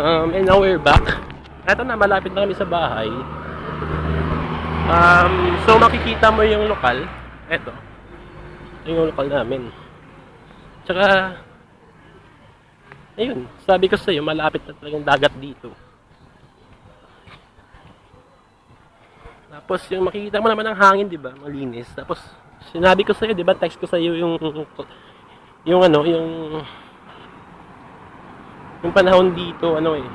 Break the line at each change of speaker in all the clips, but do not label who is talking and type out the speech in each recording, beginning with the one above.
Um, and now we're back. Eto na, malapit na kami sa bahay. Um, so makikita mo yung lokal. Eto. Yung lokal namin. Tsaka, ayun, sabi ko sa'yo, malapit na talagang dagat dito. Tapos yung makikita mo naman ang hangin, di ba? Malinis. Tapos, sinabi ko sa'yo, di ba? Text ko sa'yo yung, yung ano, yung, yung panahon dito, ano eh,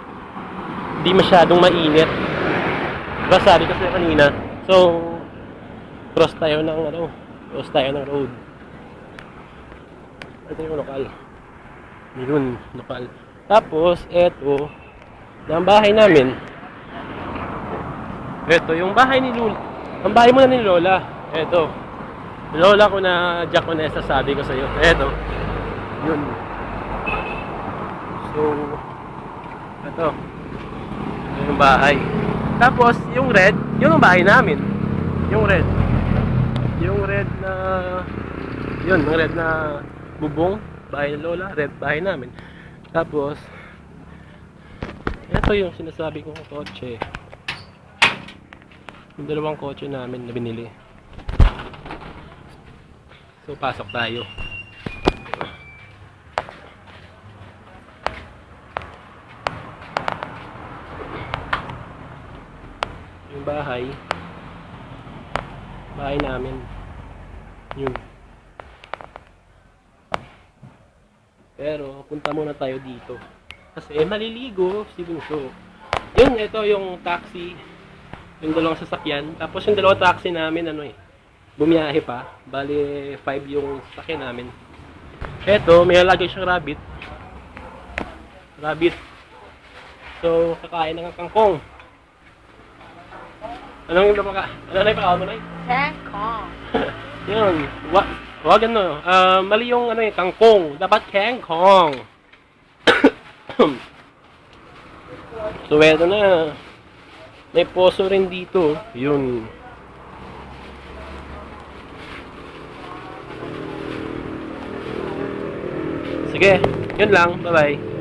hindi masyadong mainit. Diba sabi sa'yo kanina, so, cross tayo ng, ano, cross tayo ng road. Ito yung lokal. Yun, lokal. Tapos, eto, ang bahay namin, eto, yung bahay ni Lola, ang bahay muna ni Lola, eto, Lola ko na Jaconesa sabi ko sa'yo, eto, yun. So, ito yung bahay. Tapos, yung red, yun ang bahay namin. Yung red. Yung red na, yun, yung red na bubong, bahay ni Lola, red bahay namin. Tapos, ito yung sinasabi kong kotse. Yung dalawang kotse namin na binili. So, pasok tayo. Yung bahay. Bahay namin. Yun. Pero, punta muna tayo dito. Kasi maliligo si Bunso. Yun, ito yung taxi. Yung dalawang sasakyan. Tapos yung dalawang taxi namin, ano eh, bumiyahe pa. Bali, 5 yung sasakyan namin. Eto, may lagi siyang rabbit. Rabbit. So, kakain ng kangkong. Anong yung napaka... Ano na yung pakawa mo na
Hong Kong.
Yun. Wa, wag ano. ah, mali yung ano yung kangkong. Dapat kangkong. so, eto na. May poso rin dito. Yun. Sige. Yun lang. Bye-bye.